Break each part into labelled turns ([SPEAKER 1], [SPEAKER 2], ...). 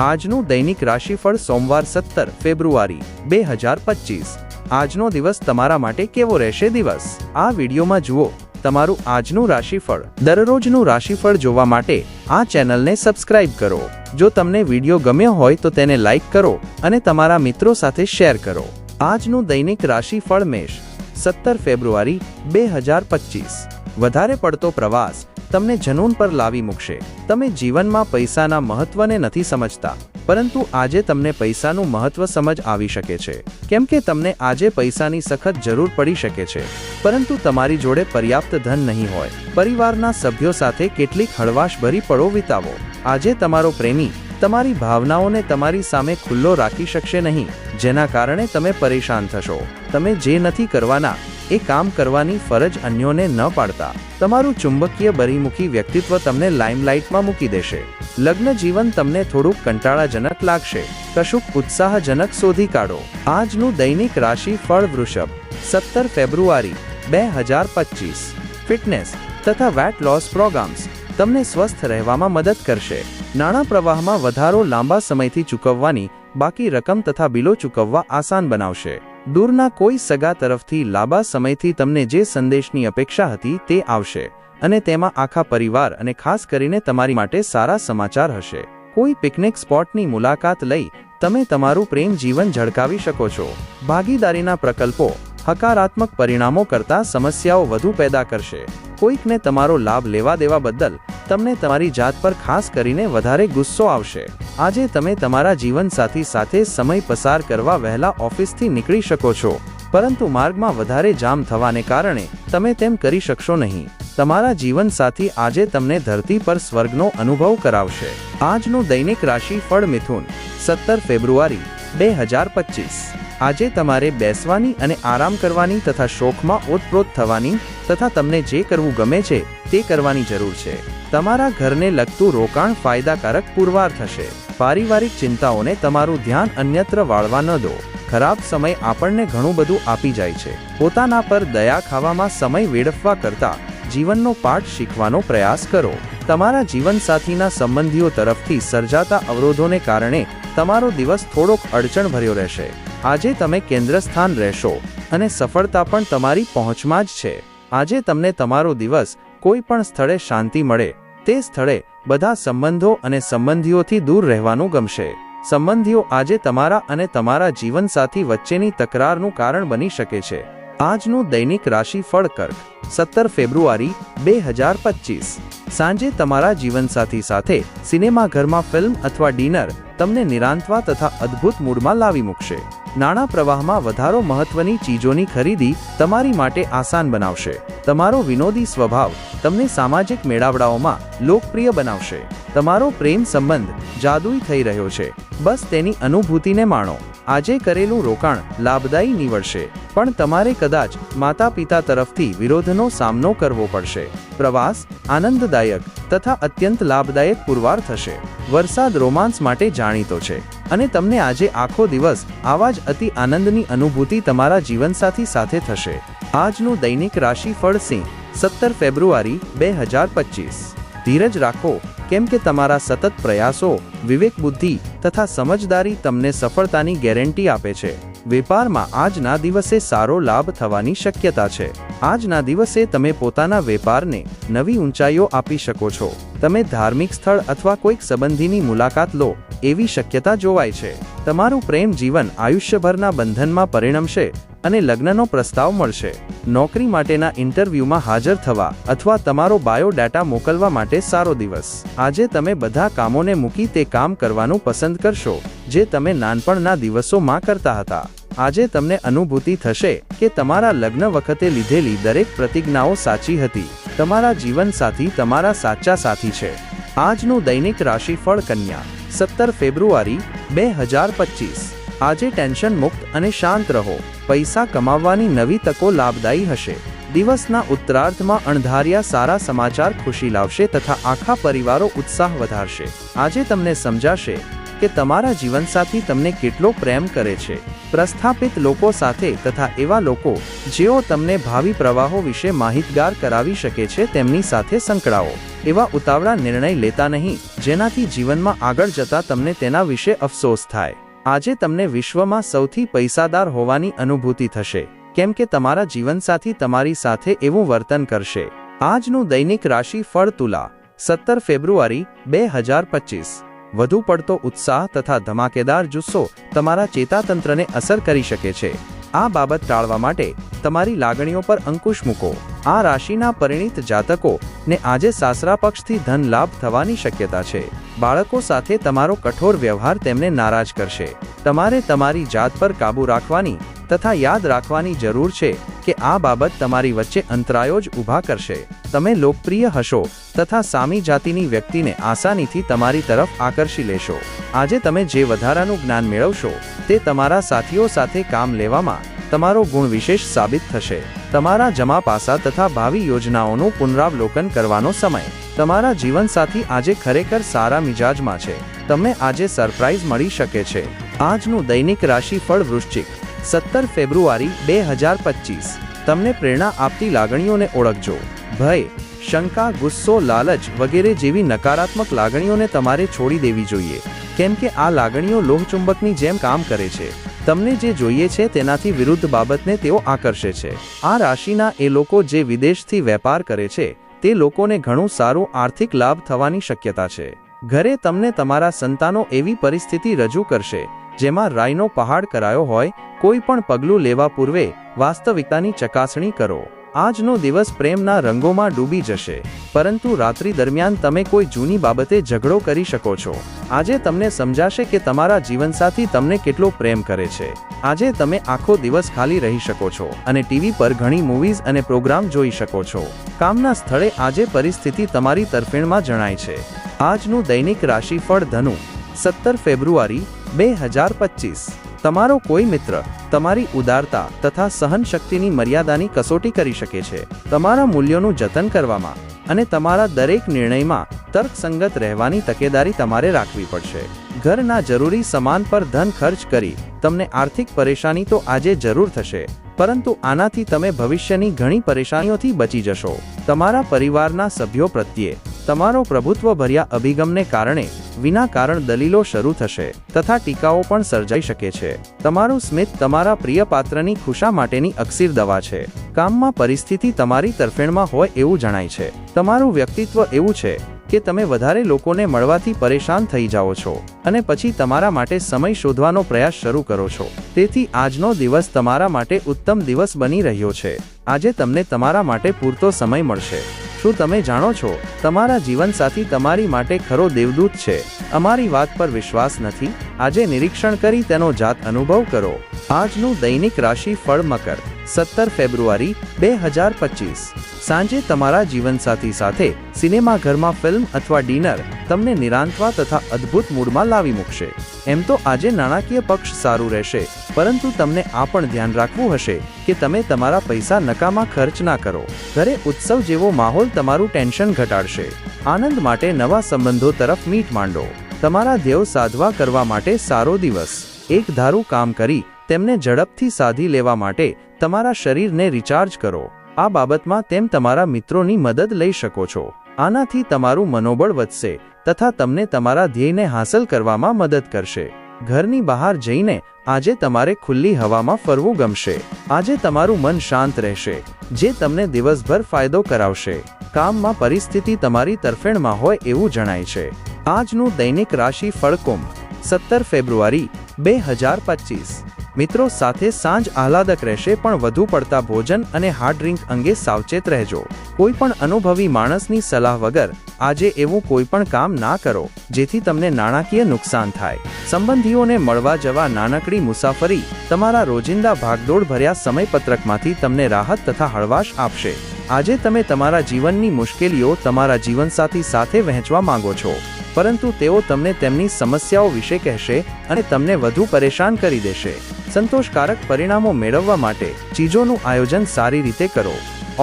[SPEAKER 1] આજનું દૈનિક રાશિફળ સોમવાર સત્તર ફેબ્રુઆરી, બે હજાર પચીસ. આજનો દિવસ તમારા માટે કેવો રહેશે દિવસ? આ વિડીયોમાં જુઓ, તમારું આજનું રાશિફળ, દરરોજનું રાશિફળ જોવા માટે આ ચેનલને સબસ્ક્રાઇબ કરો. જો તમને વીડિયો ગમ્યો હોય તો તેને લાઇક કરો અને તમારા મિત્રો સાથે શેર કરો. આજનું દૈનિક રાશિફળ મેષ, સત્તર ફેબ્રુઆરી, બે હજાર પચીસ. વધારે પડતો પ્રવાસ તમને જનૂન પર લાવી મૂકશે. તમે જીવનમાં પૈસાના મહત્વને નથી સમજતા, પરંતુ આજે તમને પૈસાનું મહત્વ સમજ આવી શકે છે. કેમ કે તમને આજે પૈસાની સખત જરૂર પડી શકે છે. પરંતુ તમારી જોડે પર્યાપ્ત ધન નહીં હોય. પરિવારના સભ્યો સાથે કેટલીક હળવાશભરી પળો વિતાવો. આજે તમારો પ્રેમી, તમારી ભાવનાઓને તમારી સામે ખુલ્લો રાખી શકશે નહીં, જેના કારણે તમે પરેશાન થશો. તમે જે નથી કરવાના એ કામ કરવાની ફરજ અન્યોને ન પાડતા. તમારું ચુંબકીય બરીમુખી વ્યક્તિત્વ તમને લાઇમલાઇટમાં મૂકી દેશે. લગ્ન જીવન તમને થોડુંક કંટાળાજનક લાગશે. કશુંક ઉત્સાહજનક શોધી કાઢો. આજનું દૈનિક રાશિ ફળ વૃષભ. સત્તર ફેબ્રુઆરી, બે હજાર પચીસ. ફિટનેસ તથા વેટ લોસ પ્રોગ્રામ્સ તમને સ્વસ્થ રહેવામાં મદદ કરશે. નાણાં પ્રવાહમાં વધારો લાંબા સમયથી ચૂકવવાની બાકી રકમ તથા બિલો ચૂકવવા આસાન બનાવશે. દૂરના કોઈ સગા તરફથી લાંબા સમયથી તમને જે સંદેશની અપેક્ષા હતી તે આવશે અને તેમાં આખા પરિવાર અને ખાસ કરીને તમારી માટે સારા સમાચાર હશે. કોઈ પિકનિક સ્પોટની મુલાકાત લઈ તમે તમારું પ્રેમ જીવન ઝળકાવી શકો છો. ભાગીદારીના પ્રકલ્પો હકારાત્મક પરિણામો કરતાં સમસ્યાઓ વધુ પેદા કરશે. કોઈકને તમારો લાભ લેવા દેવા બદલ તમને તમારી જાત પર ખાસ કરીને વધારે ગુસ્સો આવશે. આજે તમે તમારા જીવનસાથી સાથે સમય પસાર કરવા વહેલા ઓફિસથી નીકળી શકો છો. પરંતુ માર્ગમાં વધારે જામ થવાને કારણે તમે તેમ કરી શકશો નહીં. તમારા જીવનસાથી આજે તમને ધરતી પર સ્વર્ગનો અનુભવ કરાવશે. આજનું દૈનિક રાશિ ફળ મિથુન, સત્તર ફેબ્રુઆરી, બે હજાર પચીસ. આજે તમારે બેસવાની અને આરામ કરવાની તથા શોખમાં ઓતપ્રોત થવાની તથા તમને જે કરવું ગમે છે તે કરવાની જરૂર છે. તમારા ઘરને લગતું રોકાણ ફાયદાકારક પુરવાર થશે. પારિવારિક ચિંતાઓને તમારું ધ્યાન અન્યત્ર વાળવા ન દો. ખરાબ સમય આપણને ઘણું બધું આપી જાય છે. પોતાના પર દયા ખાવામાં સમય વેડફવા કરતા જીવનનો પાઠ શીખવાનો પ્રયાસ કરો. તમારા જીવનસાથીના સંબંધીઓ તરફથી સર્જાતા અવરોધોને કારણે તમારો દિવસ થોડોક અડચણ ભર્યો રહેશે. આજે તમે કેન્દ્ર સ્થાન રહેશો અને સફળતા પણ તમારી પહોંચમાં જ છે. આજે તમને તમારો દિવસ કોઈ પણ સ્થળે શાંતિ મળે, તે સ્થળે બધા સંબંધો અને સંબંધીઓથી દૂર રહેવાનું ગમશે. સંબંધીઓ આજે તમારા અને તમારા જીવનસાથી વચ્ચેની તકરારનું કારણ બની શકે છે. આજનું દૈનિક રાશિ ફળ કર્ક. સત્તર ફેબ્રુઆરી બે હજાર પચીસ. સાંજે તમારા જીવનસાથી સાથે સિનેમાઘરમાં ફિલ્મ અથવા ડિનર તમને નિરાંતવા તથા અદ્ભુત મૂડમાં લાવી મૂકશે. નાણાં પ્રવાહમાં વધારો મહત્વની ચીજોની ખરીદી તમારી માટે આસાન બનાવશે. તમારો વિનોદી સ્વભાવ તમને સામાજિક મેળાવડાઓમાં લોકપ્રિય બનાવશે. તમારો પ્રેમ સંબંધ જાદુઈ થઈ રહ્યો છે. બસ તેની અનુભૂતિને માણો. આજે કરેલું રોકાણ લાભદાયી નીવડશે. પણ તમારે કદાચ માતા પિતા તરફથી વિરોધનો સામનો કરવો પડશે. પ્રવાસ આનંદદાયક તથા અત્યંત લાભદાયક પુરવાર થશે. વરસાદ રોમાન્સ માટે જાણીતો છે અને તમને આજે આખો દિવસ આવા જ અતિ આનંદની અનુભૂતિ તમારા જીવનસાથી સાથે થશે. આજનું દૈનિક રાશિફળ સિંહ, સત્તર ફેબ્રુઆરી બે હજાર પચીસ. ધીરજ રાખો, કેમ કે તમારા સતત પ્રયાસો, વિવેક બુદ્ધિ તથા સમજદારી તમને સફળતાની ગેરંટી આપે છે. વેપારમાં આજના દિવસે સારો લાભ થવાની શક્યતા છે. આજના દિવસે તમે પોતાના વેપારને નવી ઊંચાઈઓ આપી શકો છો. તમે ધાર્મિક સ્થળ અથવા કોઈક સંબંધીની મુલાકાત લો, એવી શક્યતા જોવાય છે. તમારું પ્રેમ જીવન આયુષ્યભરના બંધનમાં પરિણમશે અને લગ્નનો પ્રસ્તાવ મળશે. નોકરી માટેના ઇન્ટરવ્યૂમાં હાજર થવા અથવા તમારો બાયોડેટા મોકલવા માટે સારો દિવસ. આજે તમે બધા કામોને મૂકી તે કામ કરવાનું પસંદ કરશો, જે તમે નાનપણના દિવસોમાં કરતા હતા. આજે તમને અનુભૂતિ થશે કે તમારા લગ્ન વખતે લીધેલી દરેક પ્રતિજ્ઞાઓ સાચી હતી. તમારા જીવનસાથી તમારા સાચા સાથી છે. આજનું દૈનિક રાશિફળ કન્યા, સત્તર ફેબ્રુઆરી, બે હજાર પચીસ. આજે ટેન્શન મુક્ત અને શાંત રહો. પૈસા કમાવવાની નવી તકો લાભદાયી હશે. દિવસના ઉત્તરાર્ધમાં અણધાર્યા સારા સમાચાર ખુશી લાવશે તથા આખા પરિવારો ઉત્સાહ વધારશે. આજે તમને સમજાશે કે તમારા જીવનસાથી તમને કેટલો પ્રેમ કરે છે. પ્રસ્થાપિત લોકો સાથે તથા એવા લોકો, જેઓ તમને ભાવિ પ્રવાહો વિશે માહિતગાર કરાવી શકે છે તેમની સાથે સંકળાવો. એવા ઉતાવળા નિર્ણય લેતા નહીં, જેનાથી જીવનમાં આગળ જતા તમને તેના વિશે અફસોસ થાય. આજે તમને વિશ્વમાં સૌથી પૈસાદાર હોવાની અનુભૂતિ થશે. કેમ કે તમારા જીવનસાથી તમારી સાથે એવું વર્તન કરશે. આજનું દૈનિક રાશિ ફળ તુલા. સત્તર ફેબ્રુઆરી, બે હજાર પચીસ. વધુ પડતો ઉત્સાહ તથા ધમાકેદાર જુસ્સો તમારા ચેતાતંત્રને અસર કરી શકે છે. આ બાબત ટાળવા માટે તમારી લાગણીઓ પર અંકુશ મૂકો. આ રાશિના પરિણિત જાતકો ને આજે સાસરા પક્ષથી ધન લાભ થવાની શક્યતા છે. બાળકો સાથે તમારો કઠોર વ્યવહાર તેમને નારાજ કરશે. તમારે તમારી જાત પર કાબૂ રાખવાની તથા યાદ રાખવાની જરૂર છે કે આ બાબત તમારી વચ્ચે અંતરાયો જ ઊભા કરશે. તમે લોકપ્રિય હશો તથા સામી જાતિની વ્યક્તિને આસાનીથી તમારી તરફ આકર્ષી લેશો. આજે તમે જે વધારાનું જ્ઞાન મેળવશો, તે તમારા સાથીઓ સાથે કામ લેવામાં તમારો ગુણ વિશેષ સાબિત થશે. તમારા જમા પાસા તથા ભાવિ યોજનાઓનું પુનરાવલોકન કરવાનો સમય. તમારા જીવનસાથી આજે ખરેખર સારા મિજાજમાં છે. તમને આજે સરપ્રાઇઝ મળી શકે છે. આજનું દૈનિક રાશિફળ વૃશ્ચિક. સત્તર ફેબ્રુઆરી બે હજાર પચીસ. તમને પ્રેરણા આપતી લાગણીઓને ઓળખજો. ભય, શંકા, ગુસ્સો, લાલચ વગેરે જેવી નકારાત્મક લાગણીઓને તમારે છોડી દેવી જોઈએ. કેમ કે આ લાગણીઓ લોહચુંબકની જેમ કામ કરે છે. તમને જે જોઈએ છે તેનાથી વિરુદ્ધ બાબતને તેઓ આકર્ષે છે. આ રાશિના એ લોકો જે વિદેશથી વેપાર કરે છે, તે લોકોને ઘણું સારું આર્થિક લાભ થવાની શક્યતા છે. ઘરે તમને તમારા સંતાનો એવી પરિસ્થિતિ રજૂ કરશે જેમાં રાયનો પહાડ કરાયો હોય, કોઈ પણ પગલું લેવા પૂર્વે વાસ્તવિકતાની ચકાસણી કરો. આજનો દિવસ પ્રેમના રંગોમાં ડૂબી જશે. પરંતુ રાત્રિ દરમિયાન તમે કોઈ જૂની બાબતે ઝઘડો કરી શકો છો. આજે તમને સમજાશે કે તમારા જીવનસાથી તમને કેટલો પ્રેમ કરે છે. આજે તમે આખો દિવસ ખાલી રહી શકો છો અને ટીવી પર ઘણી મૂવીઝ અને પ્રોગ્રામ જોઈ શકો છો. કામના સ્થળે આજે પરિસ્થિતિ તમારી તરફેણમાં જણાય છે. આજનું દૈનિક રાશિફળ ધનુ. સત્તર ફેબ્રુઆરી બે હજાર પચીસ. તમારો કોઈ મિત્ર તમારી ઉદારતા તથા સહનશક્તિની મર્યાદાની કસોટી કરી શકે છે. તમારા મૂલ્યોનું જતન કરવામાં અને તમારા દરેક નિર્ણયમાં તર્કસંગત રહેવાની તકેદારી તમારે રાખવી પડશે. ઘરના જરૂરી સામાન પર ધન ખર્ચ કરી તમને આર્થિક પરેશાની તો આજે જરૂર થશે, પરંતુ આનાથી તમે ભવિષ્યની ઘણી પરેશાનીઓથી બચી જશો. તમારા પરિવારના સભ્યો પ્રત્યે તમારો પ્રભુત્વ ભર્યા અભિગમને કારણે વિના કારણ દલીલો શરૂ થશે તથા ટીકાઓ પણ સર્જાઈ શકે છે. તમારું સ્મિત તમારા પ્રિય પાત્રની ખુશા માટેની અક્ષીર દવા છે. કામમાં પરિસ્થિતિ તમારી તરફેણમાં હોય એવું જણાય છે. તમારું વ્યક્તિત્વ એવું છે કે તમે વધારે લોકોને મળવાથી પરેશાન થઈ જાઓ છો અને પછી તમારા માટે સમય શોધવાનો પ્રયાસ શરૂ કરો છો. તેથી આજનો દિવસ તમારા માટે ઉત્તમ દિવસ બની રહ્યો છે. આજે તમને તમારા માટે પૂરતો સમય મળશે. શું તમે જાણો છો? તમારા જીવનસાથી તમારી માટે ખરો દેવદૂત છે. અમારી વાત પર વિશ્વાસ નથી. આજે નિરીક્ષણ કરી તેનો જાત અનુભવ કરો. આજનું દૈનિક રાશિ ફળ મકર. સત્તર ફેબ્રુઆરી બે હજાર પચીસ. સાંજે તમારા જીવનસાથી સાથે સિનેમાઘરમાં ફિલ્મ અથવા ડિનર તમને નિરાંતવા તથા અદ્ભુત મૂડમાં લાવી મૂકશે. એમ તો આજે નાણાકીય પક્ષ સારું રહેશે, પરંતુ તમને આ પણ ધ્યાન રાખવું હશે કે તમે તમારા પૈસા નકામા ખર્ચ ના કરો. ઘરે ઉત્સવ જેવો માહોલ તમારું ટેન્શન ઘટાડશે. આનંદ માટે નવા સંબંધો તરફ મીટ માંડો. તમારા ધ્યેય સાધવા કરવા માટે સારો દિવસ. એક ધારું કામ કરી તેમને ઝડપથી સાધી લેવા માટે તમારા શરીરને રિચાર્જ કરો. આ બાબતમાં તેમ તમારા મિત્રોની મદદ લઈ શકો છો. આનાથી તમારું મનોબળ વધશે તથા તમને તમારા ધ્યેયને હાંસલ કરવામાં મદદ કરશે. ઘરની બહાર જઈને આજે તમારે ખુલ્લી હવામાં ફરવું ગમશે. આજે તમારું મન શાંત રહેશે, જે તમને દિવસભર ફાયદો કરાવશે. કામમાં પરિસ્થિતિ તમારી તરફેણમાં હોય એવું જણાય છે. આજનું દૈનિક રાશિ ફળકુંભ, સત્તર ફેબ્રુઆરી, બે હજાર પચીસ. મિત્રો, સાથે સાંજ આહલાદક રહેશે, પણ વધુ પડતા ભોજન અને હાર્ડ ડ્રિંક અંગે સાવચેત રહેજો. કોઈ પણ અનુભવી માણસની સલાહ વગર આજે એવું કોઈ પણ કામ ના કરો, જેથી તમને નાણાકીય નુકસાન થાય. સંબંધીઓને મળવા જવા નાનકડી મુસાફરી, તમારા રોજિંદા ભાગદોડ ભર્યા સમયપત્રકમાંથી તમને રાહત તથા હળવાશ આપશે. આજે તમે તમારા જીવનની મુશ્કેલીઓ તમારા જીવનસાથી સાથે વહેંચવા માંગો છો. પરંતુ તેઓ તમને તેમની સમસ્યાઓ વિશે કહેશે અને તમને વધુ પરેશાન કરી દેશે. સંતોષકારક પરિણામો મેળવવા માટે ચીજોનું આયોજન સારી રીતે કરો.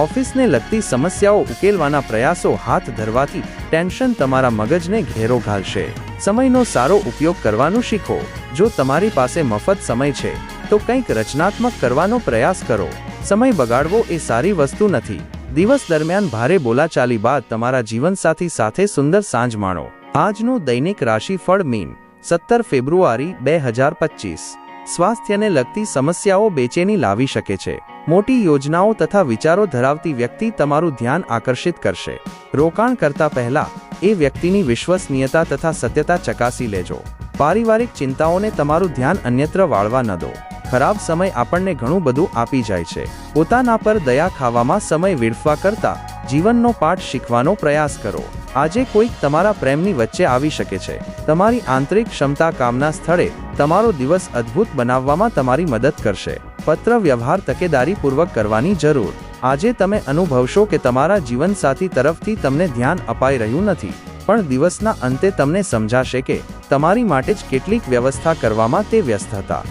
[SPEAKER 1] ઓફિસને લગતી સમસ્યાઓ ઉકેલવાના પ્રયાસો હાથ ધરવાથી ટેન્શન તમારા મગજને ઘેરો ઘાલશે. સમયનો સારો ઉપયોગ કરવાનું શીખો. જો તમારી પાસે મફત સમય છે, તો કંઈક રચનાત્મક કરવાનો પ્રયાસ કરો. સમય બગાડવો એ સારી વસ્તુ નથી. દિવસ દરમિયાન ભારે બોલાચાલી બાદ તમારા જીવનસાથી સાથે સુંદર સાંજ માણો. આજનું દૈનિક રાશિફળ મીન સત્તર ફેબ્રુઆરી બે હજાર પચીસ. સ્વાસ્થ્યને લગતી સમસ્યાઓ બેચેની લાવી શકે છે. મોટી યોજનાઓ તથા વિચારો ધરાવતી વ્યક્તિ તમારું ધ્યાન આકર્ષિત કરશે. રોકાણ કરતા પહેલા એ વ્યક્તિની વિશ્વસનીયતા તથા સત્યતા ચકાસી લેજો. પારિવારિક ચિંતાઓને તમારું ધ્યાન અન્યત્ર વાળવા ન દો. ખરાબ સમય આપણને ઘણું બધું આપી જાય છે. પોતાના પર દયા ખાવામાં સમય વેડફવા કરતા જીવનનો પાઠ શીખવાનો પ્રયાસ કરો. આજે કોઈક તમારા પ્રેમની વચ્ચે આવી શકે છે. તમારી આંતરિક ક્ષમતા કામના સ્થળે તમારો દિવસ અદ્ભુત બનાવવામાં તમારી મદદ કરશે. પત્ર વ્યવહાર તકેદારીપૂર્વક કરવાની જરૂર. આજે તમે અનુભવશો કે તમારા જીવનસાથી તરફથી તમને ધ્યાન અપાઈ રહ્યું નથી. પણ દિવસના અંતે તમને સમજાશે કે તમારી માટે જ કેટલીક વ્યવસ્થા કરવામાં તે વ્યસ્ત હતા.